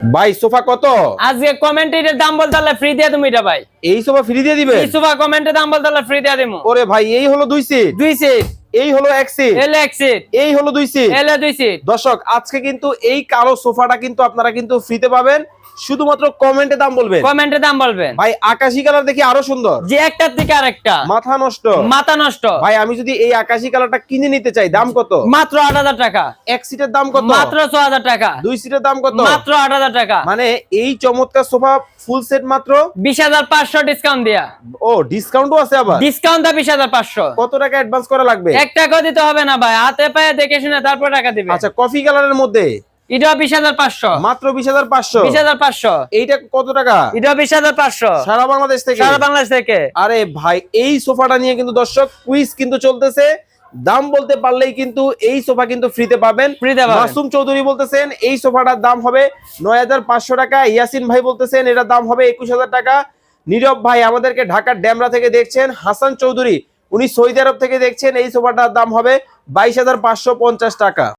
ভাই সোফা কত? আজকে কমেন্টে এর দাম বলতে তাহলে ফ্রি দিয়ে তুমি এটা ভাই। এই সোফা ফ্রি দিয়ে দিবে এই সোফা কমেন্টে দাম বলতে তাহলে ফ্রি দিয়ে দেবো। ওরে ভাই এই হলো দুই সিট দুই সিট এই হলো এক সিট এলে এক সিট এই হলো দুই সিট এলে দুই সিট দর্শক আজকে কিন্তু এই কালো সোফাটা কিন্তু আপনারা কিন্তু ফ্রিতে পাবেন। শুধুমাত্র কমেন্টে দাম বলবেন? কমেন্টে দাম বলবেন। ভাই আকাশি কালার দেখি আরও সুন্দর। যে একটার থেকে আরেকটা। মাথা নষ্ট। মাথা নষ্ট। ভাই আমি যদি এই আকাশি কালারটা কিনে নিতে চাই দাম কত? মাত্র আট হাজার টাকা। এক সিটের দাম কত? মাত্র ছ হাজার টাকা। দুই সিটের দাম কত? মাত্র আট হাজার টাকা। মানে এই চমৎকার সোফা ফুল সেট মাত্র? বিশ হাজার পাঁচশো ডিসকাউন্ট দিয়া। ও ডিসকাউন্টও আছে আবার? ডিসকাউন্ট বিশ হাজার পাঁচশো। কত টাকা অ্যাডভান্স করা লাগবে? এক টাকাও দিতে হবে না ভাই। হাতে পায়ে দেখে শুনে তারপর টাকা দিবে। আচ্ছা কফি কালারের মধ্যে? হাজার পাঁচশো। মাত্র বিশ হাজার পাঁচশো? বিশ হাজার পাঁচশো। এইটা কত টাকা? হাজার পাঁচশো। সারা বাংলাদেশ থেকে? সারা বাংলাদেশ থেকে। আরে ভাই এই সোফাটা নিয়ে কিন্তু দর্শক কুইজ কিন্তু চলতেছে। দাম বলতে পারলেই কিন্তু এই সোফা কিন্তু ফ্রিতে পাবেন। মাসুম চৌধুরী বলতেছেন এই সোফাটার দাম হবে নয় হাজার পাঁচশো টাকা। ইয়াসিন ভাই বলতেছেন এটার দাম হবে একুশ হাজার টাকা। নীরব ভাই আমাদেরকে ঢাকার ড্যামরা থেকে দেখছেন। হাসান চৌধুরী উনি সৌদি আরব থেকে দেখছেন এই সোফাটার দাম হবে বাইশ হাজার পাঁচশো পঞ্চাশ টাকা।